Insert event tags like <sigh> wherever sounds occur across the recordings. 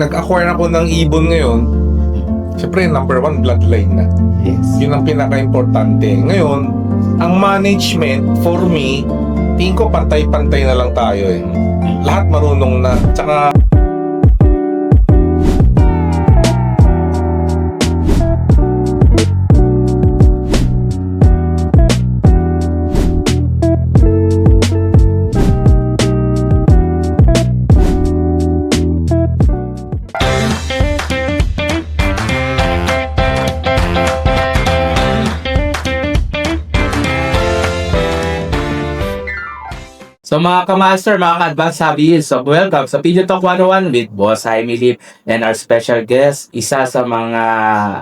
nag-acquire ako ng ibon ngayon, syempre number one, bloodline na. Yes. Yun ang pinaka-importante. Ngayon, ang management, for me, tingin ko pantay-pantay na lang tayo eh. Lahat marunong na. Tsaka, mga kamaster, mga ka-advanced hobbyist, so welcome sa Pigeon Talk 101 with Boss Jaime Lip and our special guest, isa sa mga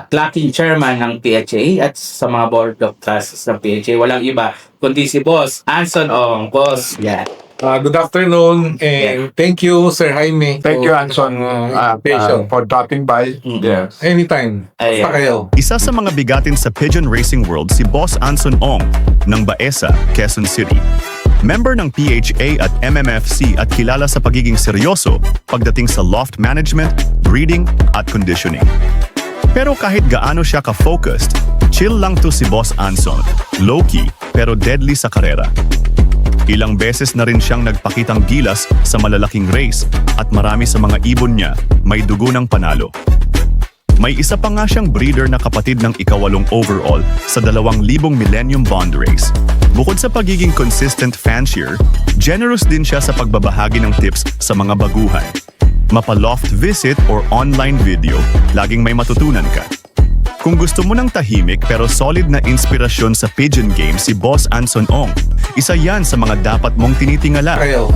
clocking chairman ng PHA at sa mga board of trustees ng PHA. Walang iba, kundi si Boss Anson Ong. Boss, yan. Ah, good afternoon and thank you, Sir Jaime. Thank you, Anson, uh, invitation. uh, for dropping by. Mm. Yes. Anytime. Ayan. Basta kayo. Isa sa mga bigatin sa pigeon racing world si Boss Anson Ong ng Baesa, Quezon City. Member ng PHA at MMFC at kilala sa pagiging seryoso pagdating sa loft management, breeding at conditioning. Pero kahit gaano siya ka-focused, chill lang to si Boss Anson. Low-key pero deadly sa karera. Ilang beses na rin siyang nagpakitang gilas sa malalaking race at marami sa mga ibon niya may dugo ng panalo. May isa pa nga siyang breeder na kapatid ng ikawalong overall sa dalawang libong Millennium Bond Race. Bukod sa pagiging consistent fancier, generous din siya sa pagbabahagi ng tips sa mga baguhan. Mapa-loft visit or online video, laging may matutunan ka. Kung gusto mo ng tahimik pero solid na inspirasyon sa pigeon game si Boss Anson Ong, isa yan sa mga dapat mong tinitingala. Kayo.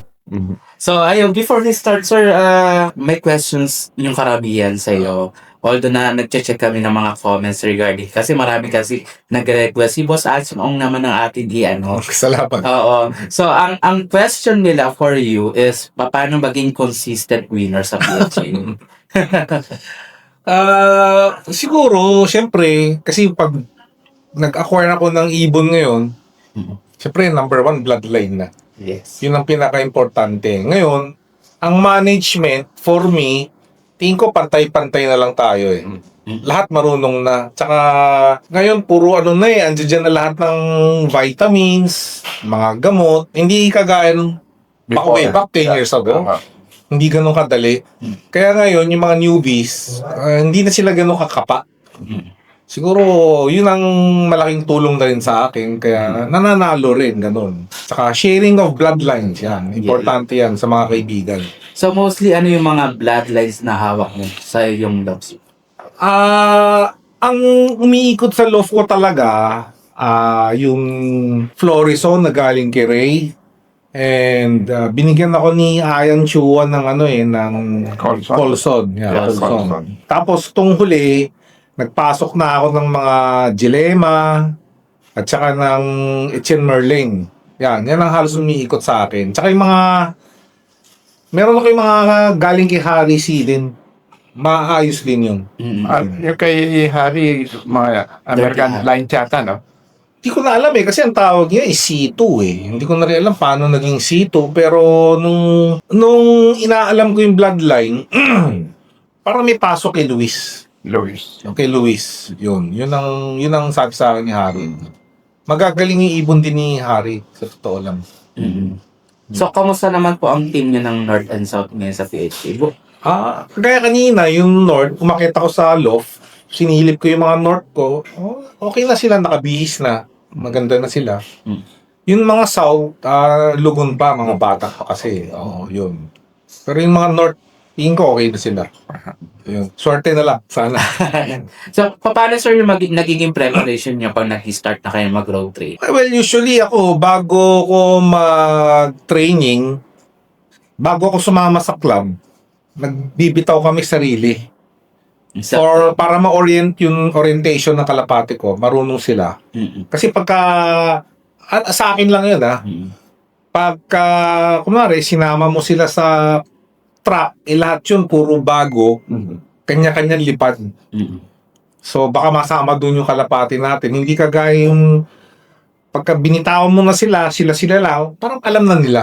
So ayun, before we start, sir, uh, may questions yung karamihan sa iyo. Although na nag-check kami ng mga comments regarding, kasi marami kasi nag-request. Si Boss Anson Ong naman ang ating di ano, <laughs> Salamat. Oo. So, ang ang question nila for you is, paano maging consistent winner sa PHA? <laughs> Ah, siguro, syempre, kasi pag nag-acquire ako ng ibon ngayon, Mhm. syempre, number one, bloodline na. yes. Yun ang pinaka-importante. Ngayon, ang management, for me, tingin ko pantay-pantay na lang tayo eh. Mhm. Lahat marunong na. Tsaka, ngayon, puro ano na eh, andyan dyan na lahat ng vitamins, mga gamot. Hindi kagaya nung back way back 10 years ago. Uh, Hindi ganun kadali. Kaya ngayon, yung mga newbies, ah, hindi na sila ganun kakapa. Siguro, yun ang malaking tulong na rin sa akin. Kaya nananalo rin, ganun. Saka sharing of bloodlines, yan. Importante yan sa mga kaibigan. So, mostly, ano yung mga bloodlines na hawak mo sa iyong loves? Ah, ang umiikot sa love ko talaga, ah, yung Florison na galing kay Ray. And ah, binigyan ako ni Ayan Chua ng ano eh, ng Colson. Colson. Yeah, Yes, Colson. Colson. Tapos tong huli, nagpasok na ako ng mga Dilema at saka ng Etienne Merling. Yan, yan ang halos umiikot sa akin. Tsaka yung mga meron ako yung mga galing kay Harry C din. Maayos din yun. Mm-mm. uh, yung kay Harry, mga American Dirty line chata, no? Hindi ko na alam eh, kasi ang tawag niya is C2 eh. Hindi ko na rin alam paano naging C2, pero nung, nung inaalam ko yung bloodline, <clears throat> parang may pasok kay Luis. Luis. Kay Luis, yun. Yun ang, yun ang sabi sa akin ni Harry. Magagaling yung ibon din ni Harry, sa totoo lang. Mm-mm. So, kamusta naman po ang team niyo ng North and South ngayon sa PHA? Bu- Ah, kaya kanina, yung North, umakit ako sa loft, sinilip ko yung mga North ko, oh, okay na sila, nakabihis na. Maganda na sila. Mm. Yung mga South, ah, lugon pa, mga bata pa kasi. Oo, yun. Pero yung mga North, tingin ko okay na sila. Yun. Swerte na lang, sana. <laughs> so, pa- paano, sir, yung mag- nagiging preparation niyo pag nag-start na kayo mag-road trade? well, usually ako, bago ko mag-training, bago ako sumama sa club, nagbibitaw kami sarili. Sa- Or para ma-orient yung orientation ng kalapati ko, marunong sila. Mm-mm. Kasi pagka, at sa akin lang yun ah, Mm-mm. pagka, kunwari, sinama mo sila sa trap, eh lahat yun, puro bago, kanya-kanyang lipad. Mm-mm. So, baka masama dun yung kalapati natin. Hindi kagaya yung pagka binitawan mo na sila, sila-sila lang, parang alam na nila.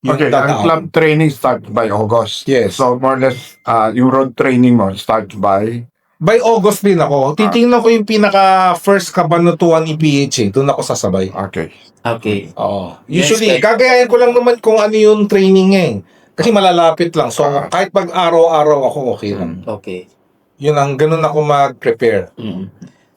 Yung Okay, ang club training starts by August. Yes. So more or less, uh, yung road training mo starts by By August din ako. Titingnan ko yung pinaka first kabanatuan ni PHA. Doon ako sasabay. Okay. Okay. Oo. Usually, like- gagayahin ko lang naman kung ano yung training eh. Kasi malalapit lang. So, kahit pag araw-araw ako, okay lang. Okay. Yun ang, ganun ako mag-prepare. Mm.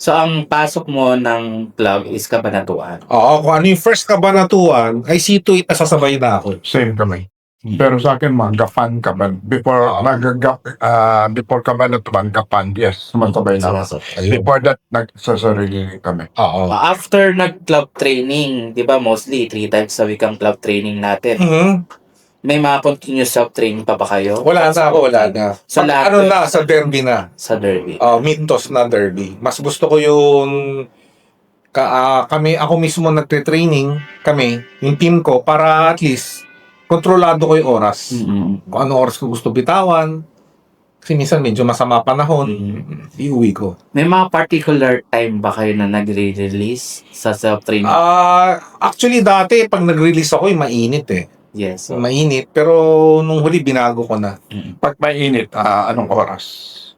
So, ang pasok mo ng club is kabanatuan. Oo, kung ano yung first kabanatuan, ay see to it na sasabay na ako. Same kami. Pero sa akin, mga gapan ka ba? Before, mag uh, before ka ba na tumang gapan, yes, sumasabay na ako. Ayun. Before that, nagsasarili kami. Oo. Uh, After nag-club training, di ba mostly three times a week ang club training natin. Mhm. May mga continuous self-training pa ba kayo Wala na ako, wala na. Sa Pag lahat- ano na, sa derby na. sa derby? Uh, mintos na derby. Mas gusto ko yung ka, ah, kami, ako mismo nagte-training, kami, yung team ko, para at least kontrolado ko yung oras. Mm-mm. Kung ano oras ko gusto bitawan. Kasi minsan medyo masama panahon, iuwi ko. May mga particular time ba kayo na nagre-release sa self-training? Ah, actually dati pag nag-release ako, yung mainit eh. Yes. So, Mainit, pero nung huli binago ko na. Pag mainit, ah, anong oras?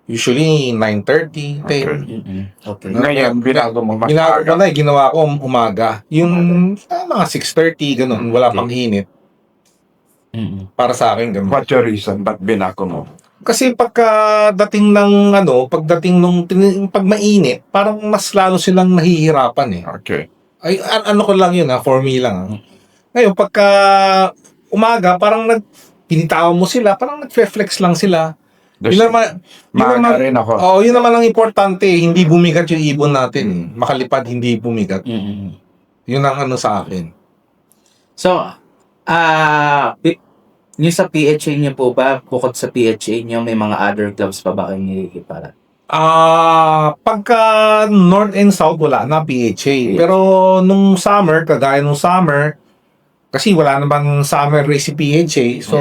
Usually 9:30, 10. mm-mm. okay. Ngayon, binago mo mas Ginawa ko na, eh, ginawa ko umaga. Yung ah, mga 6.30, ganun, wala pang init. Mm-mm. Para sa akin, ganun. What's your reason? Ba't binago mo? Kasi pagka dating ng ano, pagdating nung tin- pag mainit, parang mas lalo silang nahihirapan eh. Okay. Ay, an- ano ko lang yun ha, for me lang. ha. Ngayon, pagka umaga, parang nag, mo sila, parang nag-flex lang sila. Yun naman, yun naman, rin ako. oh, yun naman ang importante, hindi bumigat yung ibon natin. eh. Makalipad, hindi bumigat. Mm-mm. Yun ang ano sa akin. So, ah, pi- yung sa PHA niyo po ba, bukod sa PHA niyo, may mga other clubs pa ba kayo nililiparan? Ah, pagka North and South wala na PHA. Yes. Pero nung summer, kagaya nung summer, kasi wala naman summer race si PHA. So,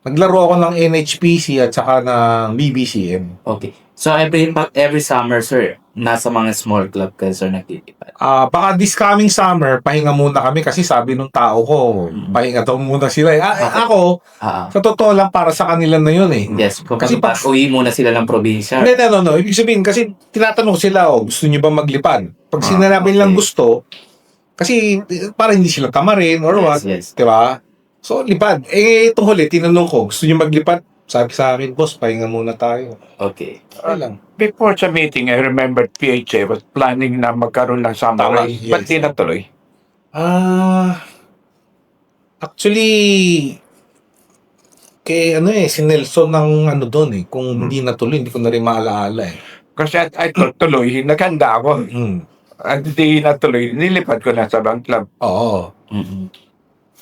naglaro ako ng NHPC at saka ng BBCM. Okay. So, every every summer, sir, nasa mga small club kayo, sir, nagtitipad. Ah, baka this coming summer, pahinga muna kami kasi sabi nung tao ko, pahinga daw muna sila. eh. Ah, eh, ako, Ah, sa totoo lang para sa kanila na yun eh. yes. Kung Kasi pag- uwi muna sila ng probinsya. Hindi, no, no, no. Ibig sabihin, kasi tinatanong sila, oh, gusto nyo ba maglipad? Pag Ah, sinabi nilang okay. gusto, kasi para hindi sila tamarin or what, Yes, yes. di ba? So, lipad. Eh, itong huli, tinanong ko, gusto nyo maglipad? Sabi sa akin, boss, pahinga muna tayo. Okay. Okay lang. Before sa meeting, I remember PHA was planning na magkaroon ng summer Tama, race. yes. Ba't di natuloy? Ah, actually, kay ano eh, si Nelson ng ano doon eh. Kung hindi natuloy, hindi ko na rin maalaala eh. Kasi at I thought tuloy, naghanda ako. Mm. At di natuloy, nilipad ko na sa bank club. Oo. Mm-mm.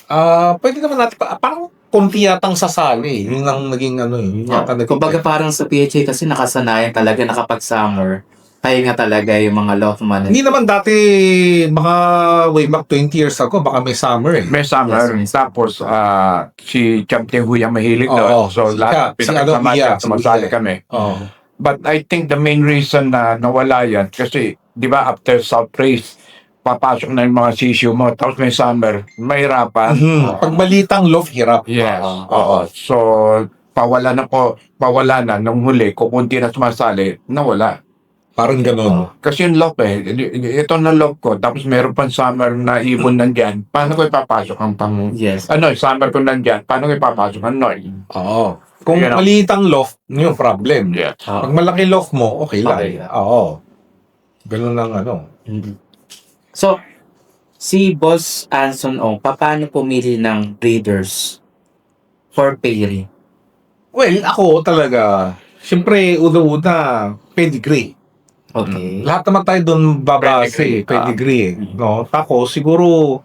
Ah, pwede naman natin pa, parang konti yatang sasali. Yun ang naging ano eh. Yun yata naging- Kumbaga parang sa PHA kasi nakasanayan talaga na kapag summer, pahinga talaga yung mga Lothman. Hindi naman dati, baka way back 20 years ago, baka may summer eh. May summer, Yes, yes. tapos ah, si Champion Huya mahilig Oo, doon. So si lahat, Cha- si ano, pinakasama Huya, siya, si sumasali kami. Oo. But I think the main reason na nawala yan, kasi di ba after South Race, papasok na yung mga sisyo mo, tapos may summer, mahirapan. Mhm. Pag malitang love, hirap. Yes. Oo. Oo. So, pawala na po, pawala na. Nung huli, kukunti na sumasali, nawala. Parang ganun. Kasi yung lock eh, ito na lock ko, tapos meron pang summer na ibon nandyan, paano ko ipapasok ang pang... Yes. Ano, summer ko nandyan, paano ko ipapasok ang Noy? Oo. Kung Yan ang- malitang love, yun yung problem. Oo. Pag malaki love mo, okay lang. Okay. Oo. Ganun lang ano. Mhm. So, si Boss Anson Ong, paano pumili ng breeders for pairing? Well, ako talaga, siyempre, una-una, pedigree. Okay. Lahat naman tayo doon babase, Pedigree. pedigree. eh, Mm. No? Tapos, siguro,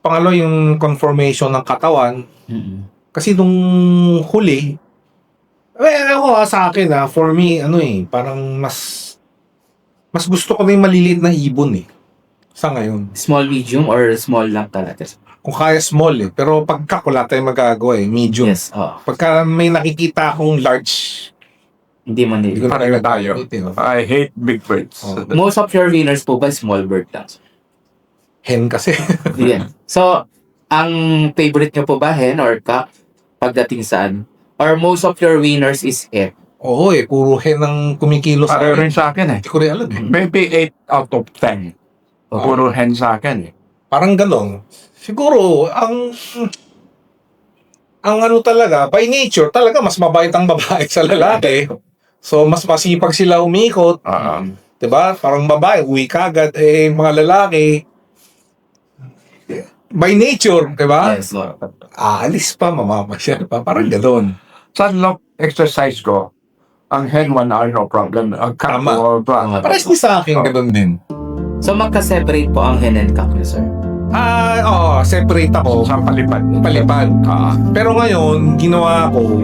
pangalo yung conformation ng katawan. Mm-mm. Kasi nung huli, well, ako ah, sa akin ah, for me, ano eh, parang mas, mas gusto ko na yung maliliit na ibon eh. Sa ngayon. Small, medium, or small lang talaga? Kung kaya small eh. Pero pagka wala tayong magagawa eh, medium. Yes. Oh. Pagka may nakikita akong large, Hindi mo hindi ko nil. na Pareho kaya tayo. eh, no? I hate big birds. Oh. <laughs> Most of your winners po ba small bird lang? Hen kasi. <laughs> Yan. So, Ang favorite nyo po ba, hen or cock? Pagdating saan? Or most of your winners is egg? Oo eh, puro hen ang kumikilos sa Pareho akin. rin sa akin eh. Hindi ko rin alam eh. Maybe 8 out of 10. Puro hen sa akin eh. Parang ganon. Siguro, ang ang ano talaga, by nature, talaga mas mabait ang babae sa lalaki. So, mas masipag sila umikot. Oo. 'Di ba? Parang babae, uwi kagad. Eh, mga lalaki, by nature, 'di ba? Yes. Lord. Aalis pa, mamamasyal pa. Parang ganon. Sa love exercise ko, ang hen one hour no problem. Ang cat Tama. ko, ba? Parang din sa akin, ganon din. So magka-separate po ang hen and cock nyo, sir? Ah, oo, separate ako. Sa palipad. Palipad. Ah. Pero ngayon, ginawa ko,